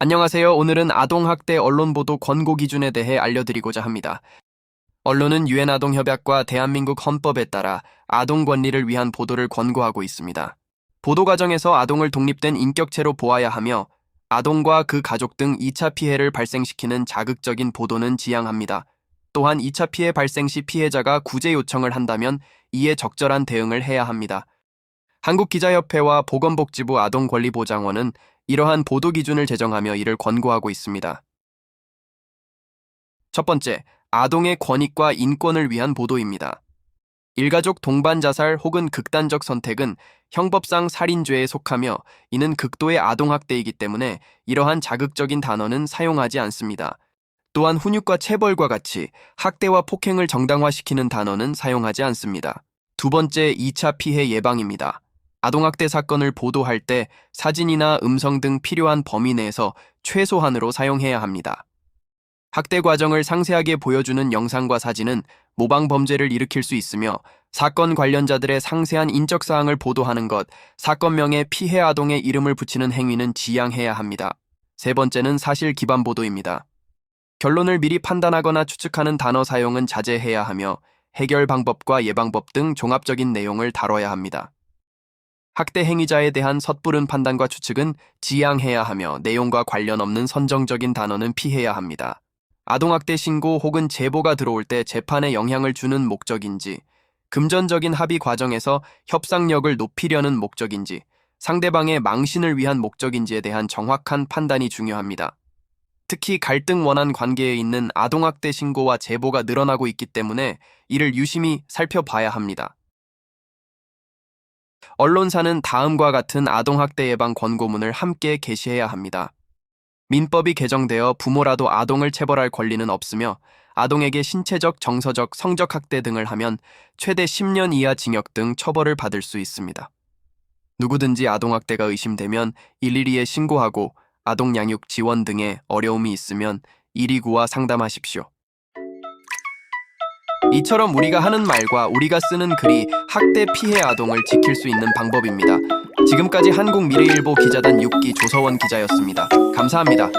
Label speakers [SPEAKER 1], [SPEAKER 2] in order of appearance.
[SPEAKER 1] 안녕하세요. 오늘은 아동학대 언론보도 권고 기준에 대해 알려드리고자 합니다. 언론은 유엔 아동협약과 대한민국 헌법에 따라 아동 권리를 위한 보도를 권고하고 있습니다. 보도 과정에서 아동을 독립된 인격체로 보아야 하며 아동과 그 가족 등 2차 피해를 발생시키는 자극적인 보도는 지양합니다. 또한 2차 피해 발생 시 피해자가 구제 요청을 한다면 이에 적절한 대응을 해야 합니다. 한국기자협회와 보건복지부 아동권리보장원은 이러한 보도 기준을 제정하며 이를 권고하고 있습니다. 첫 번째, 아동의 권익과 인권을 위한 보도입니다. 일가족 동반 자살 혹은 극단적 선택은 형법상 살인죄에 속하며 이는 극도의 아동학대이기 때문에 이러한 자극적인 단어는 사용하지 않습니다. 또한 훈육과 체벌과 같이 학대와 폭행을 정당화시키는 단어는 사용하지 않습니다. 두 번째, 2차 피해 예방입니다. 아동학대 사건을 보도할 때 사진이나 음성 등 필요한 범위 내에서 최소한으로 사용해야 합니다. 학대 과정을 상세하게 보여주는 영상과 사진은 모방 범죄를 일으킬 수 있으며 사건 관련자들의 상세한 인적 사항을 보도하는 것, 사건명에 피해 아동의 이름을 붙이는 행위는 지양해야 합니다. 세 번째는 사실 기반 보도입니다. 결론을 미리 판단하거나 추측하는 단어 사용은 자제해야 하며 해결 방법과 예방법 등 종합적인 내용을 다뤄야 합니다. 학대 행위자에 대한 섣부른 판단과 추측은 지양해야 하며 내용과 관련 없는 선정적인 단어는 피해야 합니다. 아동학대 신고 혹은 제보가 들어올 때 재판에 영향을 주는 목적인지, 금전적인 합의 과정에서 협상력을 높이려는 목적인지, 상대방의 망신을 위한 목적인지에 대한 정확한 판단이 중요합니다. 특히 갈등 원한 관계에 있는 아동학대 신고와 제보가 늘어나고 있기 때문에 이를 유심히 살펴봐야 합니다. 언론사는 다음과 같은 아동학대 예방 권고문을 함께 게시해야 합니다. 민법이 개정되어 부모라도 아동을 체벌할 권리는 없으며 아동에게 신체적, 정서적, 성적 학대 등을 하면 최대 10년 이하 징역 등 처벌을 받을 수 있습니다. 누구든지 아동학대가 의심되면 112에 신고하고 아동 양육 지원 등의 어려움이 있으면 129와 상담하십시오. 이처럼 우리가 하는 말과 우리가 쓰는 글이 학대 피해 아동을 지킬 수 있는 방법입니다. 지금까지 한국미래일보 기자단 6기 조서원 기자였습니다. 감사합니다.